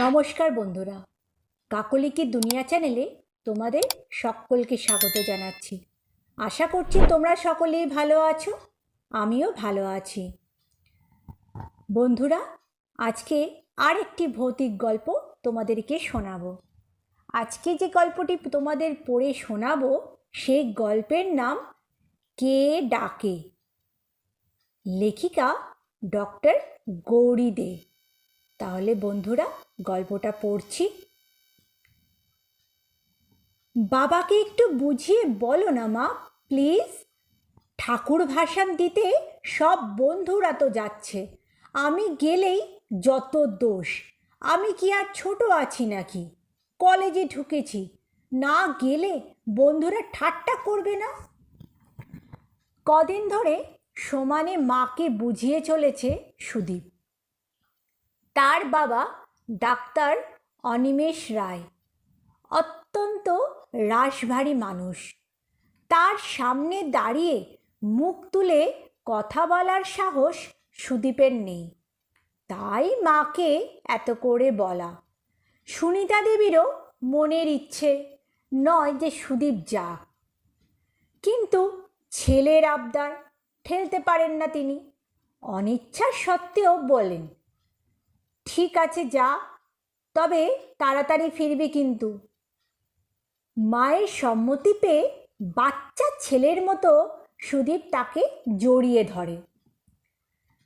নমস্কার বন্ধুরা। কাকলিকি দুনিয়া চ্যানেলে তোমাদের সকলকে স্বাগত জানাচ্ছি। আশা করছি তোমরা সকলেই ভালো আছো, আমিও ভালো আছি। বন্ধুরা, আজকে আর একটি ভৌতিক গল্প তোমাদেরকে শোনাবো। আজকে যে গল্পটি তোমাদের পড়ে শোনাবো, সেই গল্পের নাম কে ডাকে? লেখিকা ডক্টর গৌরী দে। তাহলে বন্ধুরা, গল্পটা পড়ছি। বাবাকে একটু বুঝিয়ে বলো না মা, প্লিজ। ঠাকুর ভাসান দিতে সব বন্ধুরা তো যাচ্ছে। আমি গেলেই যত দোষ। আমি কি আর ছোট আছি নাকি? কলেজে ঢুকেছি। না গেলে বন্ধুরা ঠাট্টা করবে না? কদিন ধরে সমানে মাকে বুঝিয়ে চলেছে সুদীপ। তার বাবা ডাক্তার অনিমেষ রায়। অত্যন্ত রাশভারী মানুষ। তার সামনে দাঁড়িয়ে মুখ তুলে কথা বলার সাহস সুদীপের নেই। তাই মাকে এত করে বলা। সুনিতা দেবীরও মনের ইচ্ছে, নয় যে সুদীপ যাক। কিন্তু ছেলের আবদার ঠেলতে পারেন না তিনি। অনিচ্ছা সত্ত্বেও বলেন ঠিক আছে, যা। তবে তাড়াতাড়ি ফিরবি কিন্তু। মায়ের সম্মতি পেয়ে বাচ্চা ছেলের মতো সুদীপ তাকে জড়িয়ে ধরে।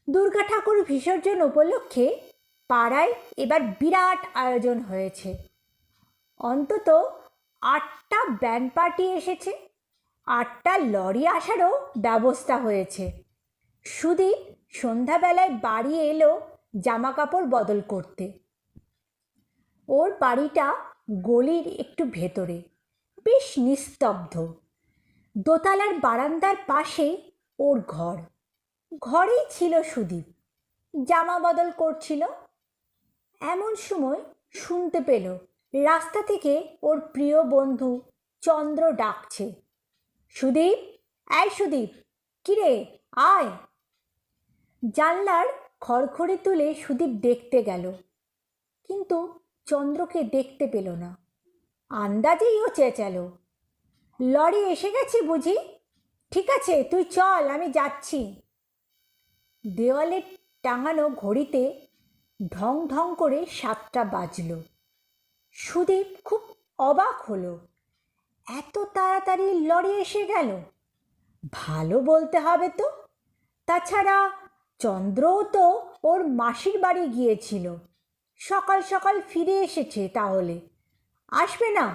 দুর্গা ঠাকুর বিসর্জন উপলক্ষে পাড়ায় এবার বিরাট আয়োজন হয়েছে। অন্তত আটটা ব্যান্ড পার্টি এসেছে, আটটা লরি আসারও ব্যবস্থা হয়েছে। সুদীপ সন্ধ্যাবেলায় বাড়ি এলো জামা কাপড় বদল করতে। ওর বাড়িটা গলির একটু ভেতরে, বেশ নিস্তব্ধ। দোতলার বারান্দার পাশেই ওর ঘর। ঘরেই ছিল সুদীপ। জামা বদল করছিল। এমন সময় শুনতে পেল, রাস্তা থেকে ওর প্রিয় বন্ধু চন্দ্র ডাকছে। সুদীপ আয় সুদীপ, কিরে, আয়। জানলার খড়খড়ি তুলে সুদীপ দেখতে গেল। কিন্তু চন্দ্রকে দেখতে পেল না। আন্দাজেই ও চেঁচালো। লরি এসে গেছে বুঝি? ঠিক আছে, তুই চল, আমি যাচ্ছি। দেওয়ালে টাঙানো ঘড়িতে ঢং ঢং করে সাতটা বাজল। সুদীপ খুব অবাক হলো। এত তাড়াতাড়ি লরি এসে গেল? ভালো বলতে হবে তো। তাছাড়া চন্দ্রও তো ওর মাসির বাড়ি গিয়েছিল। সকাল সকাল ফিরে এসেছে তাহলে। আসবে না,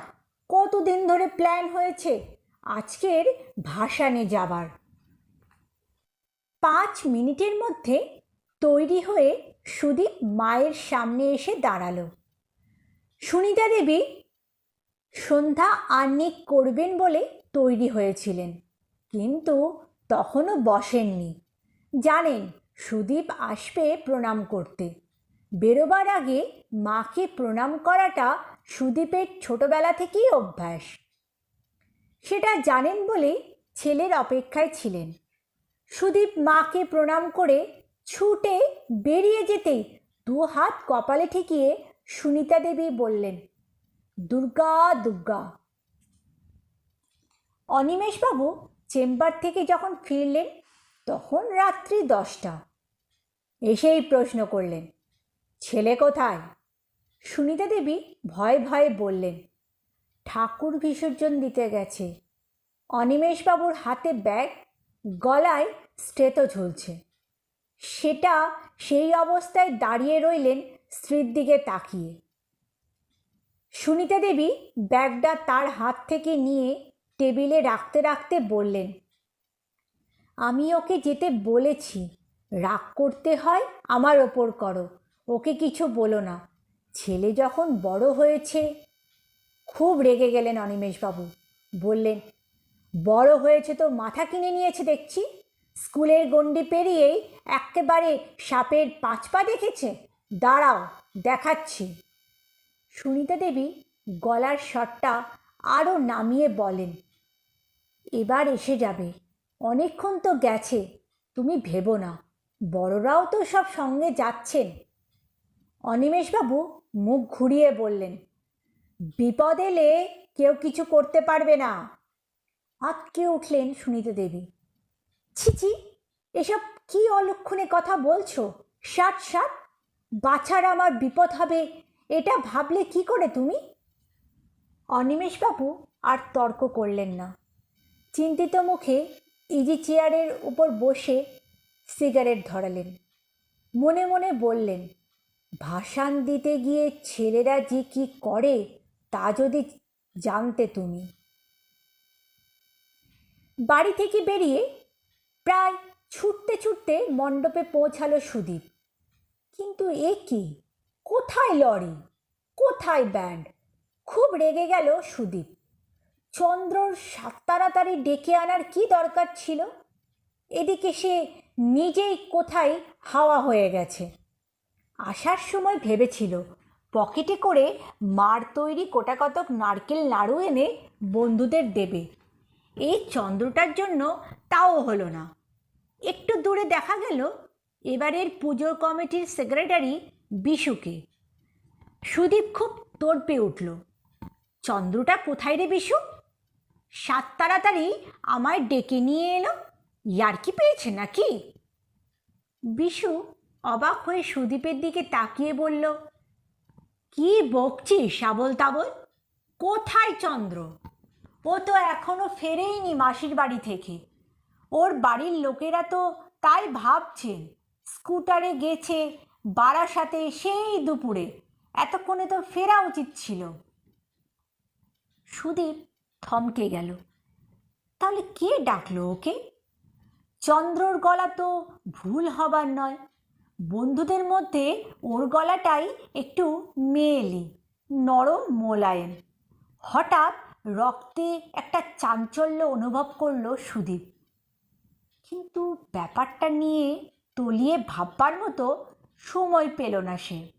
কতদিন ধরে প্ল্যান হয়েছে আজকের ভাসানে যাবার। পাঁচ মিনিটের মধ্যে তৈরি হয়ে সুদীপ মায়ের সামনে এসে দাঁড়াল। সুনিতা দেবী সন্ধ্যা আহ্নিক করবেন বলে তৈরি হয়েছিলেন, কিন্তু তখনও বসেননি। জানেন সুদীপ আসবে প্রণাম করতে। বেরোবার আগে মাকে প্রণাম করাটা সুদীপের ছোটবেলা থেকেই অভ্যাস। সেটা জানেন বলে ছেলের অপেক্ষায় ছিলেন। সুদীপ মাকে প্রণাম করে ছুটে বেরিয়ে যেতেই দু হাত কপালে ঠেকিয়ে সুনিতা দেবী বললেন, দুর্গা দুর্গা। অনিমেষবাবু চেম্বার থেকে যখন ফিরলেন, তখন রাত্রি দশটা। এসেই প্রশ্ন করলেন, ছেলে কোথায়? সুনিতা দেবী ভয়ে ভয়ে বললেন, ঠাকুর বিসর্জন দিতে গেছে। অনিমেষবাবুর হাতে ব্যাগ, গলায় স্টেতো ঝুলছে। সেটা সেই অবস্থায় দাঁড়িয়ে রইলেন স্ত্রীর দিকে তাকিয়ে। সুনিতা দেবী ব্যাগটা তার হাত থেকে নিয়ে টেবিলে রাখতে রাখতে বললেন, আমি ওকে যেতে বলেছি। রাগ করতে হয়, আমার ওপর করো। ওকে কিছু বলো না। ছেলে যখন বড় হয়েছে, খুব রেগে গেলেন অনিমেষবাবু। বললেন, বড় হয়েছে তো মাথা কিনে নিয়েছে দেখছি। স্কুলের গণ্ডি পেরিয়েই একেবারে সাপের পাঁচ পা দেখেছে। দাঁড়াও, দেখাচ্ছি। সুনিতা দেবী গলার শটটা আরও নামিয়ে বলেন, এবার এসে যাবে। অনেকক্ষণ তো গেছে, তুমি ভেবো না। বড়রাও তো সব সঙ্গে যাচ্ছেন। অনিমেষবাবু মুখ ঘুরিয়ে বললেন, বিপদ এলে কেউ কিছু করতে পারবে না। আটকে উঠলেন সুনীতা দেবী। ছিচি এসব কি অলক্ষণে কথা বলছো? ষাট ষাট বাছার আমার বিপদ হবে, এটা ভাবলে কি করে তুমি? অনিমেষবাবু আর তর্ক করলেন না। চিন্তিত মুখে ইজি চেয়ারের উপর বসে সিগারেট ধরালেন। মনে মনে বললেন, ভাসান দিতে গিয়ে ছেলেরা যে কি করে, তা যদি জানতে তুমি। বাড়ি থেকে বেরিয়ে প্রায় ছুটতে ছুটতে মণ্ডপে পৌঁছালো সুদীপ। কিন্তু এ কি? কোথায় লরি? কোথায় ব্যান্ড? খুব রেগে গেল সুদীপ। চন্দ্রর সাত তাড়াতাড়ি ডেকে আনার কি দরকার ছিল? এদিকে সে নিজেই কোথায় হাওয়া হয়ে গেছে। আসার সময় ভেবেছিল, পকেটে করে মার তৈরি কোটাকতক নারকেল নাড়ু এনে বন্ধুদের দেবে। এই চন্দ্রটার জন্য তাও হলো না। একটু দূরে দেখা গেল, এবারের পুজোর কমিটির সেক্রেটারি বিশুকে। সুদীপ খুব তোড়পে উঠল, চন্দ্রটা কোথায় রে বিশু? সাত তাড়াতাড়ি আমায় ডেকে নিয়ে এলো। ইয়ার্কি পেয়েছে নাকি? বিশু অবাক হয়ে সুদীপের দিকে তাকিয়ে বলল, কি বকছিস সাবল তাবল? কোথায় চন্দ্র? ও তো এখনও ফেরেইনি মাসির বাড়ি থেকে। ওর বাড়ির লোকেরা তো তাই ভাবছেন স্কুটারে গেছে বারাসাতে সেই দুপুরে, এতক্ষণে তো ফেরা উচিত ছিল। সুদীপ থমকে গেল। তাহলে কে ডাকলো ওকে? চন্দ্রর গলা তো ভুল হবার নয়। বন্ধুদের মধ্যে ওর গলাটাই একটু মেয়েলি, নরম মোলায়েম। হঠাৎ রক্তে একটা চাঞ্চল্য অনুভব করল সুদীপ। কিন্তু ব্যাপারটা নিয়ে তলিয়ে ভাববার মতো সময় পেল না সে।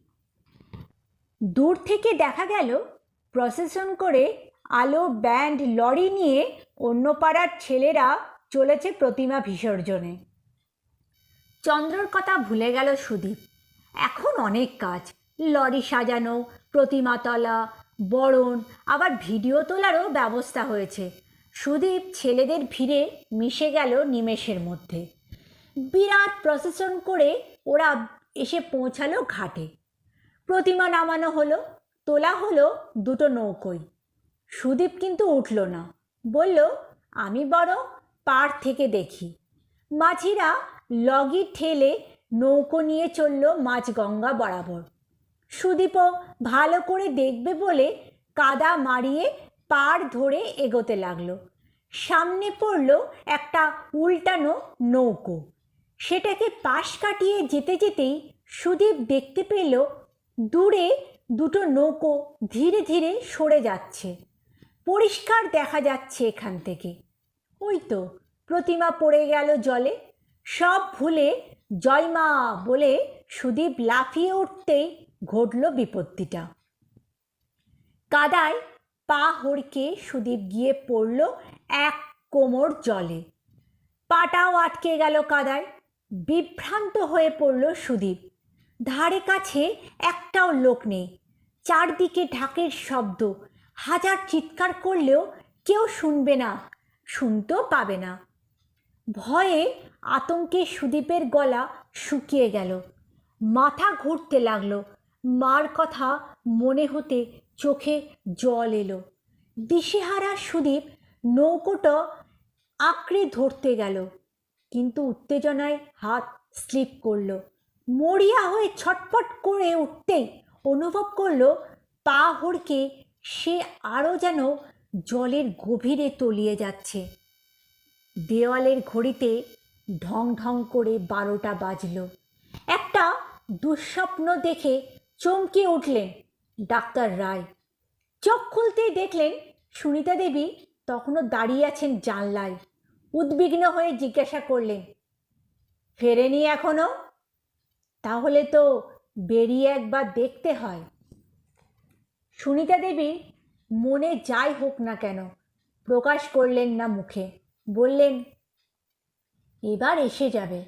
দূর থেকে দেখা গেল প্রসেশন করে আলো, ব্যান্ড, লরি নিয়ে অন্য পাড়ার ছেলেরা চলেছে প্রতিমা বিসর্জনে। চন্দ্রর কথা ভুলে গেল সুদীপ। এখন অনেক কাজ। লরি সাজানো, প্রতিমা তোলা, বরণ, আবার ভিডিও তোলারও ব্যবস্থা হয়েছে। সুদীপ ছেলেদের ভিড়ে মিশে গেল নিমেষের মধ্যে। বিরাট প্রসেশন করে ওরা এসে পৌঁছালো ঘাটে। প্রতিমা নামানো হলো, তোলা হলো দুটো নৌকোয় সুদীপ কিন্তু উঠল না। বলল, আমি বড় পাড় থেকে দেখি। মাঝিরা লগি ঠেলে নৌকো নিয়ে চলল মাঝগঙ্গা বরাবর। সুদীপও ভালো করে দেখবে বলে কাদা মারিয়ে পাড় ধরে এগোতে লাগল। সামনে পড়ল একটা উল্টানো নৌকো। সেটাকে পাশ কাটিয়ে যেতে যেতেই সুদীপ দেখতে পেল দূরে দুটো নৌকো ধীরে ধীরে সরে যাচ্ছে। পরিষ্কার দেখা যাচ্ছে এখান থেকে। ওই তো, প্রতিমা পড়ে গেল জলে। সব ভুলে জয়মা বলে সুদীপ লাফিয়ে উঠতেই ঘটল বিপত্তিটা। কাদায় পা হড়কে সুদীপ গিয়ে পড়ল এক কোমর জলে। পাটাও আটকে গেল কাদায়, বিভ্রান্ত হয়ে পড়ল সুদীপ। ধারে কাছে একটাও লোক নেই, চারদিকে ঢাকের শব্দ, হাজার চিৎকার করলেও কেউ শুনবে না। শুনতেও পাবে না। ভয়ে আতঙ্কে সুদীপের গলা শুকিয়ে গেল। মাথা ঘুরতে লাগল। মার কথা মনে হতে চোখে জল এলো। দিশেহারা সুদীপ নৌকোটা আঁকড়ে ধরতে গেল। কিন্তু উত্তেজনায় হাত স্লিপ করল। মরিয়া হয়ে ছটফট করে উঠতেই অনুভব করল, পা হড়কে সে আরও যেন জলের গভীরে তলিয়ে যাচ্ছে। দেওয়ালের ঘড়িতে ঢং ঢং করে বারোটা বাজল। একটা দুঃস্বপ্ন দেখে চমকে উঠলেন ডাক্তার রায়। চোখ খুলতেই দেখলেন সুনিতা দেবী তখনও দাঁড়িয়ে আছেন জানলায়। উদ্বিগ্ন হয়ে জিজ্ঞাসা করলেন, ফেরেনি এখনও? তাহলে তো বেরিয়ে একবার দেখতে হয়। সুনিতা দেবী মনে যাই হোক না কেন, প্রকাশ করলেন না মুখে। বললেন, এবার এসে যাবে।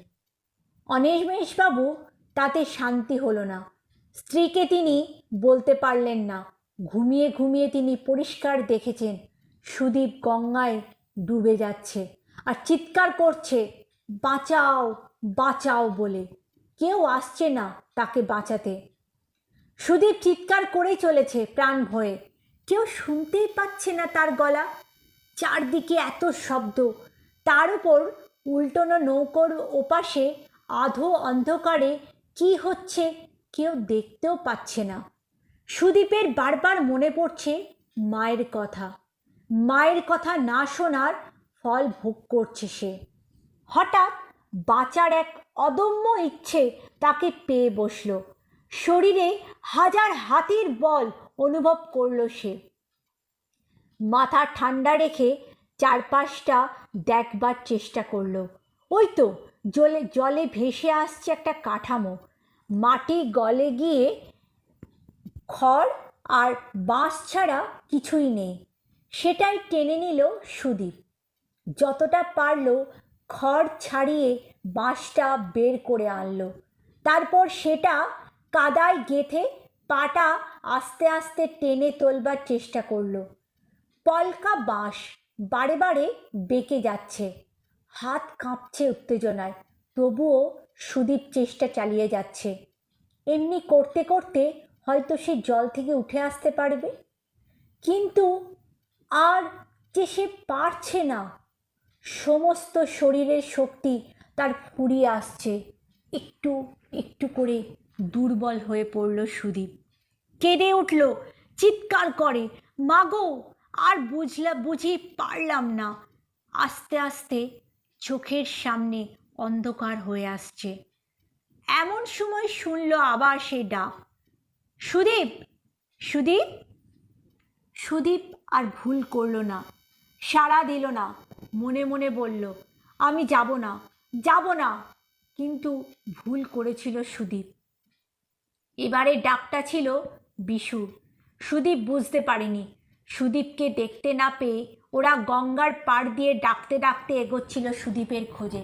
অনিমেষবাবু তাতে শান্তি হলো না। স্ত্রীকে তিনি বলতে পারলেন না। ঘুমিয়ে ঘুমিয়ে তিনি পরিষ্কার দেখেছেন, সুদীপ গঙ্গায় ডুবে যাচ্ছে আর চিৎকার করছে, বাঁচাও বাঁচাও বলে। কেউ আসছে না তাকে বাঁচাতে। সুদীপ চিৎকার করেই চলেছে প্রাণ ভয়ে। কেউ শুনতেই পাচ্ছে না তার গলা। চারদিকে এত শব্দ। তার উপর উল্টোনো নৌকোর ওপাশে আধো অন্ধকারে কি হচ্ছে কেউ দেখতেও পাচ্ছে না। সুদীপের বারবার মনে পড়ছে মায়ের কথা। মায়ের কথা না শোনার ফল ভোগ করছে সে। হঠাৎ বাঁচার এক অদম্য ইচ্ছে তাকে পেয়ে বসল। শরীরে হাজার হাতির বল অনুভব করল সে। মাথা ঠান্ডা রেখে চারপাশটা দেখবার চেষ্টা করল। ওই তো, জলে জলে ভেসে আসছে একটা কাঠামো। মাটি গলে গিয়ে খড় আর বাঁশ ছাড়া কিছুই নেই। সেটাই টেনে নিল সুদীপ। যতটা পারল খড় ছাড়িয়ে বাঁশটা বের করে আনলো। তারপর সেটা কাদায় গেথে পাটা আস্তে আস্তে টেনে তোলবার চেষ্টা করল। পলকা বাঁশ বারে বারে বেঁকে যাচ্ছে। হাত কাঁপছে উত্তেজনায়, তবুও সুদীপ চেষ্টা চালিয়ে যাচ্ছে। এমনি করতে করতে হয়তো সে জল থেকে উঠে আসতে পারবে। কিন্তু আর যে সে পারছে না, সমস্ত শরীরের শক্তি তার ফুরিয়ে আসছে। একটু একটু করে দুর্বল হয়ে পড়ল সুদীপ। কেঁদে উঠল, চিৎকার করে, মাগো, আর বুঝলা, বুঝি পারলাম না। আস্তে আস্তে চোখের সামনে অন্ধকার হয়ে আসছে। এমন সময় শুনল আবার সেই ডাক, সুদীপ সুদীপ? সুদীপ আর ভুল করল না, সাড়া দিল না, মনে মনে বলল, আমি যাব না যাব না। কিন্তু ভুল করেছিল সুদীপ। এবারে ডাকটা ছিল বিশু। সুদীপ বুঝতে পারেনি। সুদীপকে দেখতে না পেয়ে ওরা গঙ্গার পাড় দিয়ে ডাকতে ডাকতে এগোচ্ছিল সুদীপের খোঁজে।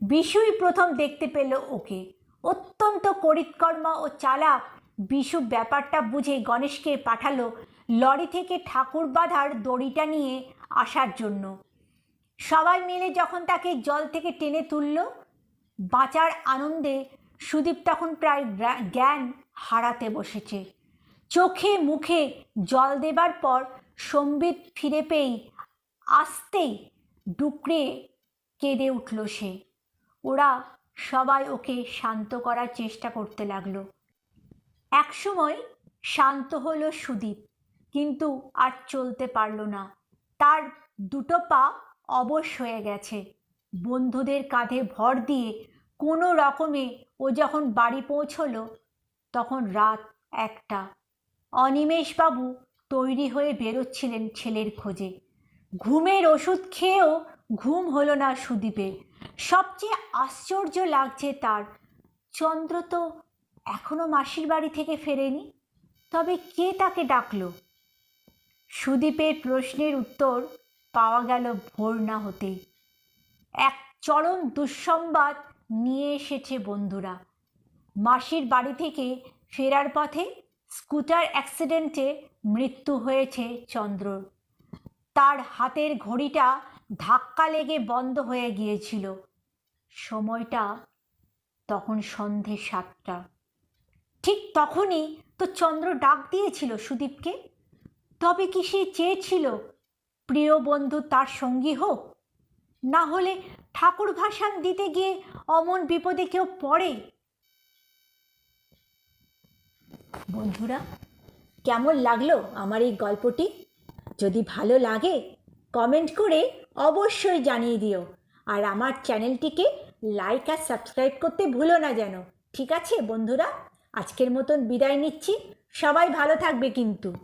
বিশুই প্রথম দেখতে পেল ওকে। অত্যন্ত করিতকর্মা ও চালাক বিশু ব্যাপারটা বুঝে গণেশকে পাঠালো লরি থেকে ঠাকুর বাঁধার দড়িটা নিয়ে আসার জন্য। সবাই মিলে যখন তাকে জল থেকে টেনে তুলল, বাঁচার আনন্দে সুদীপ তখন প্রায় জ্ঞান হারাতে বসেছে। চোখে মুখে জল দেবার পর সম্বিত ফিরে পেয়েই আসতেই ডুকরে কেঁদে উঠল সে। ওরা সবাই ওকে শান্ত করার চেষ্টা করতে লাগল। একসময় শান্ত হলো সুদীপ, কিন্তু আর চলতে পারল না। তার দুটো পা অবশ হয়ে গেছে। বন্ধুদের কাঁধে ভর দিয়ে কোনো রকমে ও যখন বাড়ি পৌঁছলো, তখন রাত একটা। অনিমেষবাবু তৈরি হয়ে বেরোচ্ছিলেন ছেলের খোঁজে। ঘুমের ওষুধ খেয়েও ঘুম হলো না সুদীপের। সবচেয়ে আশ্চর্য লাগছে তার, চন্দ্র তো এখনও মাসির বাড়ি থেকে ফেরেনি, তবে কে তাকে ডাকলো? সুদীপের প্রশ্নের উত্তর পাওয়া গেল ভোর না হতেই। এক চরম দুঃসংবাদ নিয়ে এসেছে বন্ধুরা। মাসির বাড়ি থেকে ফেরার পথে স্কুটার অ্যাক্সিডেন্টে মৃত্যু হয়েছে চন্দ্রর তার হাতের ঘড়িটা ধাক্কা লেগে বন্ধ হয়ে গিয়েছিল। সময়টা তখন সন্ধে সাতটা। ঠিক তখনই তো চন্দ্র ডাক দিয়েছিল সুদীপকে। তবে কি সে চেয়েছিল, প্রিয় বন্ধু, তার সঙ্গী হোক? না হলে ঠাকুর ভাসান দিতে গিয়ে অমন বিপদে কেউ পড়ে? বন্ধুরা, কেমন লাগল আমার এই গল্পটি? যদি ভালো লাগে কমেন্ট করে অবশ্যই জানিয়ে দিও। আর আমার চ্যানেলটিকে লাইক আর সাবস্ক্রাইব করতে ভুলো না যেন। ঠিক আছে বন্ধুরা? আজকের মতন বিদায় নিচ্ছি। সবাই ভালো থাকবে কিন্তু।